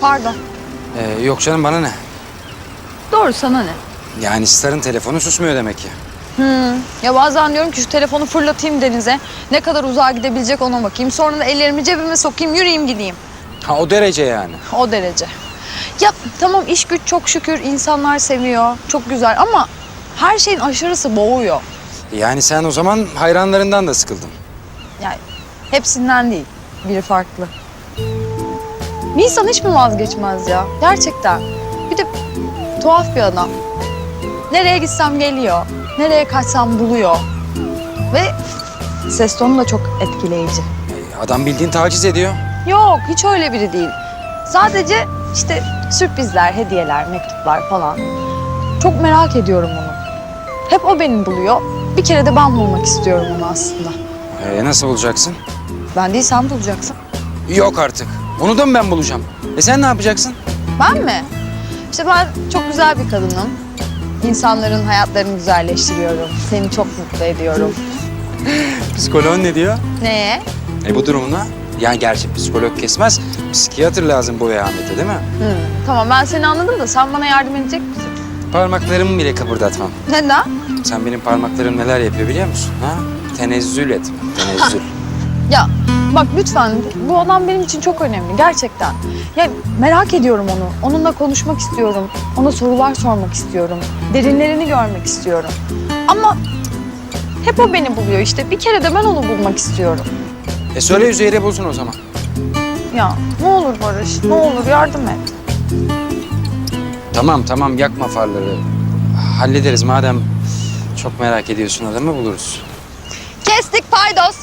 Pardon. Ee, yok canım bana ne? Doğru sana ne? Yani Star'ın telefonu susmuyor demek ki. Ya bazen diyorum ki şu telefonu fırlatayım denize. Ne kadar uzağa gidebilecek ona bakayım. Sonra da ellerimi cebime sokayım, yürüyeyim gideyim. Ha o derece yani. O derece. Ya tamam iş güç çok şükür insanlar seviyor. Çok güzel ama her şeyin aşırısı boğuyor. Yani sen o zaman hayranlarından da sıkıldın. Yani hepsinden değil. Biri farklı. Bir insan hiç mi vazgeçmez ya? Gerçekten. Bir de tuhaf bir adam. Nereye gitsem geliyor. Nereye kaçsam buluyor. Ve ses tonu da çok etkileyici. Adam bildiğin taciz ediyor. Yok hiç öyle biri değil. Sadece işte sürprizler, hediyeler, mektuplar falan. Çok merak ediyorum onu. Hep o beni buluyor. Bir kere de ben bulmak istiyorum onu aslında. Ee, nasıl bulacaksın? Ben değil sen bulacaksın. Yok artık. Onu da mı ben bulacağım? E sen ne yapacaksın? Ben mi? İşte ben çok güzel bir kadınım. İnsanların hayatlarını güzelleştiriyorum. Seni çok mutlu ediyorum. Psikoloğun ne diyor? Neye? E bu durumda? Yani gerçi psikolog kesmez. Psikiyatr lazım bu Ahmet'e değil mi? Hı, tamam ben seni anladım da sen bana yardım edecek misin? Parmaklarımı bile kıpırdatmam. Neden? Sen benim parmaklarım neler yapıyor biliyor musun? Ha? Tenezzül etme. Tenezzül. Ya bak lütfen bu adam benim için çok önemli gerçekten. Ya merak ediyorum onu. Onunla konuşmak istiyorum. Ona sorular sormak istiyorum. Derinlerini görmek istiyorum. Ama hep o beni buluyor işte. Bir kere de ben onu bulmak istiyorum. e söyle Üzeyir'e bulsun o zaman. Ya ne olur Barış, ne olur yardım et. Tamam tamam yakma farları. Hallederiz madem çok merak ediyorsun adamı buluruz. Kestik paydos.